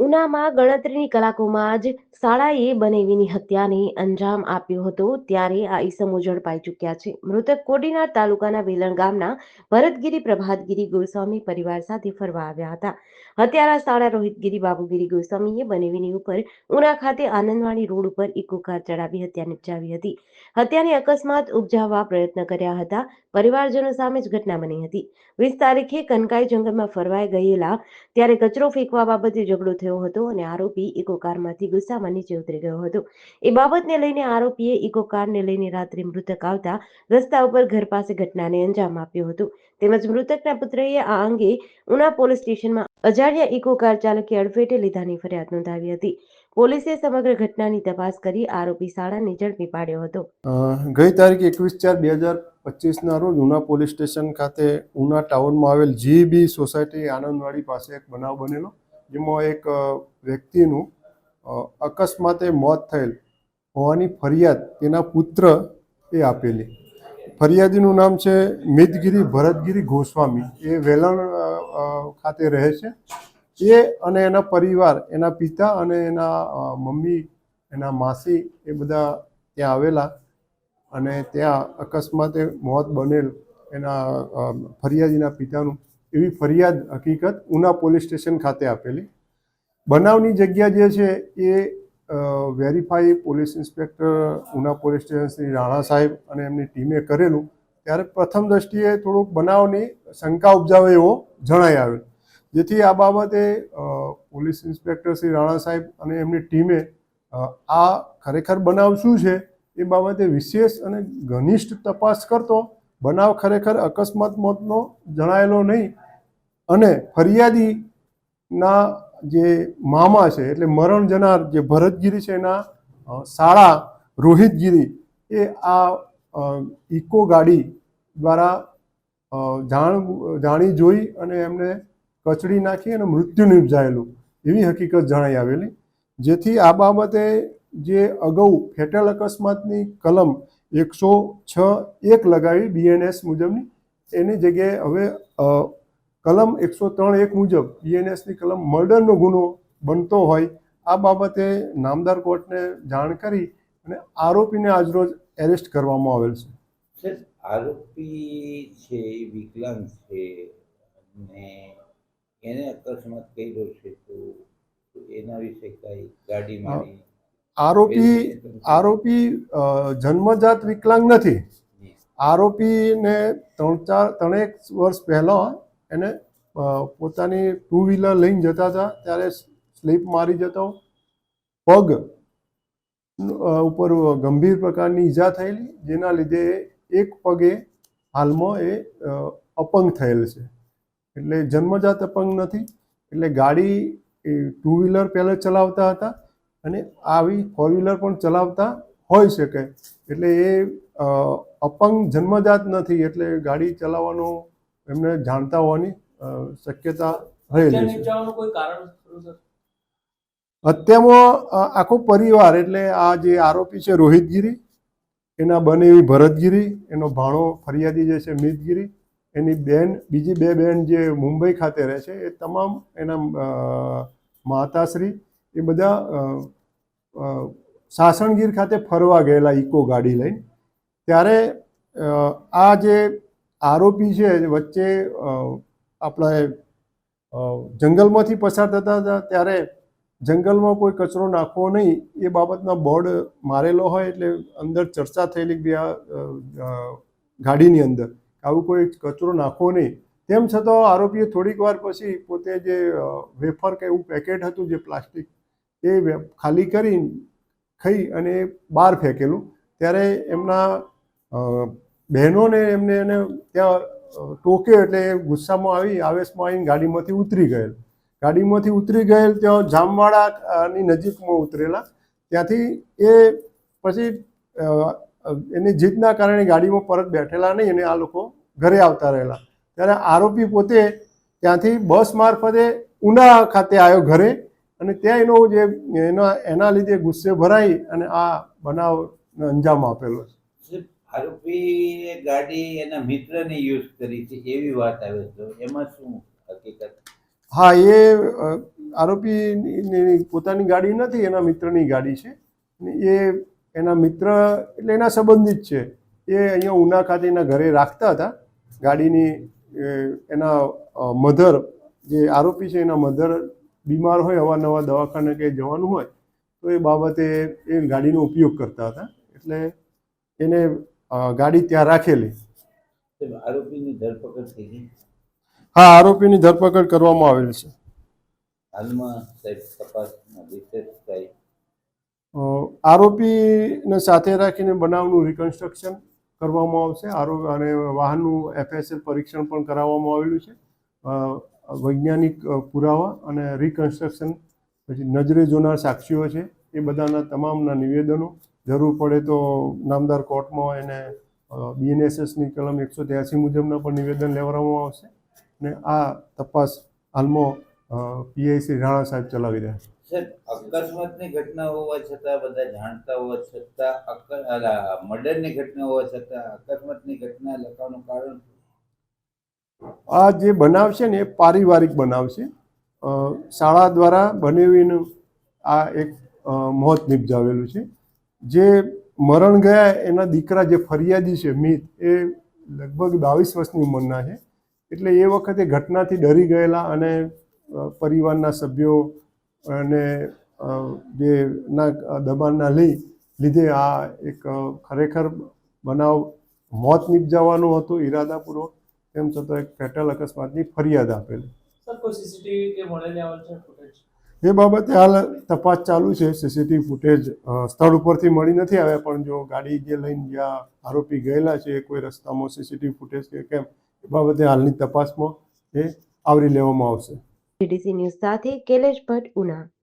ઉનામાં ગણતરીની કલાકોમાં જ શાળાએ બનેવીની હત્યાને અંજામ આપ્યો હતો. ત્યારે આ ઈસમો ઝડપાઈ ચૂક્યા છે. મૃતક કોડીનાર તાલુકાના વેલણ ગામના ભરતગીરી પ્રભાતગીરી ગોસ્વામી પરિવાર સાથે ફરવા આવ્યા હતા. હત્યારા શાળા રોહિતગીરી બાબુગીરી ગોસ્વામીએ બનેવીની ઉપર ઉના ખાતે આનંદવાડી રોડ ઉપર ઇકો કાર ચડાવી હત્યા નિપજાવી હતી. હત્યાની અકસ્માત ઉપજાવવા પ્રયત્ન કર્યા હતા. પરિવારજનો સામે જ ઘટના બની હતી. વીસ તારીખે કનકાઈ જંગલમાં ફરવાઈ ગયેલા ત્યારે કચરો ફેંકવા બાબતે ઝઘડો થયો હતો અને આરોપી ઇકો કારમાંથી ગુસ્સામાં નીચે ઉતરી ગયો હતો. એ બાબતને લઈને આરોપીએ ઇકો કારને લઈને રાત્રે મૃતક આવતા રસ્તા ઉપર ઘર પાસે ઘટનાને અંજામ આપ્યો હતો. તેમજ મૃતકના પુત્રએ આ અંગે ઉના પોલીસ સ્ટેશનમાં અજાણ્યા ઇકો કાર ચાલકે અડફેટે લીધાની ફરિયાદ નોંધાવી હતી. પોલીસે સમગ્ર ઘટનાની તપાસ કરી આરોપી શાળાને ઝડપી પાડ્યો હતો. ગઈ તારીખ એકવીસ ચાર બે હજાર પચીસના રોજ ઉના પોલીસ સ્ટેશન ખાતે ઉના ટાઉનમાં આવેલ જીબી સોસાયટી આનંદવાડી પાસે એક બનાવ બનેલો. જેમાં એક વ્યક્તિનું અકસ્માતે મોત થયેલ હોવાની ફરિયાદ તેના પુત્ર એ આપેલી. ફરિયાદીનું નામ છે મિતગીરી ભરતગીરી ગોસ્વામી. એ વેલણ ખાતે રહે છે. એ અને એના પરિવાર, એના પિતા અને એના મમ્મી, એના માસી એ બધા ત્યાં આવેલા અને ત્યાં અકસ્માતે મોત બનેલ એના ફરિયાદીના પિતાનું એવી ફરિયાદ હકીકત ઉના પોલીસ સ્ટેશન ખાતે આપેલી. બનાવની જગ્યા જે છે એ verify police inspector Una police station Shri Rana સાહેબ અને એમની ટીમે કરેલું. ત્યારે પ્રથમ દ્રષ્ટિએ થોડુંક બનાવની શંકા ઉપજાવે એવો જણાઈ આવ્યો જેથી આ બાબતે પોલીસ ઇન્સ્પેક્ટર શ્રી રાણા સાહેબ અને એમની ટીમે આ ખરેખર બનાવ શું છે એ બાબતે વિશેષ અને ઘનિષ્ઠ તપાસ કરતો બનાવ ખરેખર અકસ્માત મોતનો જણાયેલો નહીં. અને ફરિયાદીના જે મામા છે, એટલે મરણ જનાર જે ભરતગીરી છે, એના શાળા રોહિતગીરી, એ આ ઇકો ગાડી દ્વારા જાણ, જાણી જોઈ અને એમને કચડી નાખી અને મૃત્યુ નિપજાયેલું એવી હકીકત જણાઈ આવેલી. જેથી આ બાબતે જે અગાઉ ફેટલ અકસ્માતની કલમ એકસો છ એક લગાવી બીએનએસ મુજબની. એની જગ્યાએ હવે કલમ એકસો ત્રણ એક મુજબ બીએનએસની કલમ મર્ડરનો ગુનો બનતો હોય આ બાબતે નામદાર કોર્ટને જાણ કરી અને આરોપીને આજરોજ એરેસ્ટ કરવામાં આવેલ છે. આરોપી છે એ વિકલાંગ છે અને એને અકસ્માત કર્યો છે તો એના વિશે કઈ ગાડી મારી આરોપી આરોપી જન્મજાત વિકલાંગ નથી. આરોપીને ત્રણ ચાર ત્રણેક વર્ષ પહેલાં એને પોતાની ટુ વ્હીલર લઈને જતા હતા. ત્યારે સ્લીપ મારી જતો. પગ ઉપર ગંભીર પ્રકારની ઈજા થયેલી જેના લીધે એક પગે હાલમાં એ અપંગ થયેલ છે. એટલે જન્મજાત અપંગ નથી. એટલે ગાડી ટુ વ્હીલર પહેલાં ચલાવતા હતા. અને આવી ફોર વ્હીલર પણ ચલાવતા હોઈ શકે એટલે એ અપંગ જન્મજાત નથી એટલે ગાડી ચલાવવાનો એમને જાણતા હોવાની શક્યતા રહેલી છે? હત્યામાં આખો પરિવાર એટલે આ જે આરોપી છે રોહિતગીરી એના બનેવી ભરતગીરી એનો ભાણો ફરિયાદી જે છે મિતગીરી એની બેન બીજી બે બેન જે મુંબઈ ખાતે રહે છે એ તમામ એના માતાશ્રી એ બધા સાસણગીર ખાતે ફરવા ગયેલા ઇકો ગાડી લઈને. ત્યારે આ જે આરોપી છે વચ્ચે આપણે જંગલમાંથી પસાર થતા હતા, ત્યારે જંગલમાં કોઈ કચરો નાખવો નહીં, એ બાબતના બોર્ડ મારેલો હોય એટલે અંદર ચર્ચા થયેલી કે આ ગાડીની અંદર આવું કોઈ કચરો નાખવો નહીં. તેમ છતાં આરોપીએ થોડીક વાર પછી પોતે જે વેફર કે એવું પેકેટ હતું, જે પ્લાસ્ટિક એ ખાલી કરી ખાઈ અને બહાર ફેંકેલું. ત્યારે એમના બહેનોને એમને એને ત્યાં ટોકે એટલે ગુસ્સામાં આવી, આવેશમાં આવીને ગાડીમાંથી ઉતરી ગયેલ. ગાડીમાંથી ઉતરી ગયેલ, ત્યાં જામવાડાની નજીકમાં ઉતરેલા. ત્યાંથી એ પછી એની જીતના કારણે ગાડીમાં પરત બેઠેલા નહીં, અને આ લોકો ઘરે આવતા રહેલા. ત્યારે આરોપી પોતે ત્યાંથી બસ મારફતે ઉના ખાતે આવ્યો ઘરે. અને ત્યાં એનો જે એના એના લીધે ગુસ્સે ભરાઈ અને આ બનાવ અંજામ આપેલો છે. આરોપીએ ગાડી એના મિત્રને યુઝ કરી છે એવી વાત આવે છે. એમાં શું હકીકત? હા એ આરોપી આરોપીની પોતાની ગાડી નથી એના મિત્રની ગાડી છે. એ એના મિત્ર એટલે એના સંબંધિત છે. એ અહીંયા ઉના ખાતે એના ઘરે રાખતા હતા. ગાડીની એના મધર જે આરોપી છે એના મધર બીમાર હોય અવારનવાર દવાખાને કે જવાનું હોય તો એ બાબતે એ ગાડીનો ઉપયોગ કરતા હતા. એટલે એને ગાડી ત્યાં રાખેલી. આરોપીની ધરપકડ થઈ ગઈ? હા આરોપીની ધરપકડ કરવામાં આવેલ છે. હાલમાં સાહેબ તપાસમાં વિશેષ આરોપીને સાથે રાખીને બનાવનું રિકન્સ્ટ્રક્શન કરવામાં આવશે. આરોપી અને વાહનનું એફએસએલ પરીક્ષણ પણ કરાવવામાં આવેલું છે. વૈજ્ઞાનિક પુરાવા અને રિકન્સ્ટ્રક્શન પછી નજરે જોનાર સાક્ષીઓ છે એ બધાના તમામના નિવેદનો જરૂર પડે તો નામદાર કોર્ટમાં એને બીએનએસએસની કલમ એકસો ત્યાસી મુજબના પણ નિવેદન લેવડાવવામાં આવશે અને આ તપાસ હાલમાં પીઆઈ શ્રી રાણા સાહેબ ચલાવી રહ્યા છે અકસ્માતની ઘટના હોવા છતાં, બધા જાણતા હોવા છતાં મર્ડરની ઘટના હોવા છતાં અકસ્માતની ઘટના લખવાનું કારણ? આ જે બનાવ છે ને એ પારિવારિક બનાવ છે શાળા દ્વારા બનેવીને આ એક મોત નિપજાવેલું છે. જે મરણ ગયા એના દીકરા જે ફરિયાદી છે મિત, એ લગભગ બાવીસ વર્ષની ઉંમરના છે. એટલે એ વખતે ઘટનાથી ડરી ગયેલા અને પરિવારના સભ્યો અને જે ના દબાણના લઈ લીધે આ એક ખરેખર બનાવ મોત નિપજાવવાનો હતો, ઈરાદાપૂર્વક. તેમ છતાં એક ફેટલ અકસ્માતની ફરિયાદ આપેલી. એ બાબતે હાલ તપાસ ચાલુ છે. સીસીટીવી ફૂટેજ સ્થળ ઉપરથી મળી નથી આવ્યા પણ જો ગાડી જે લઈને જ્યાં આરોપી ગયેલા છે એ કોઈ રસ્તામાં સીસીટીવી ફૂટેજ કે કેમ એ બાબતે હાલની તપાસમાં એ આવરી લેવામાં આવશે. ડીડીસી ન્યૂઝ સાથે કેલેશ ભટ્ટ ઉના.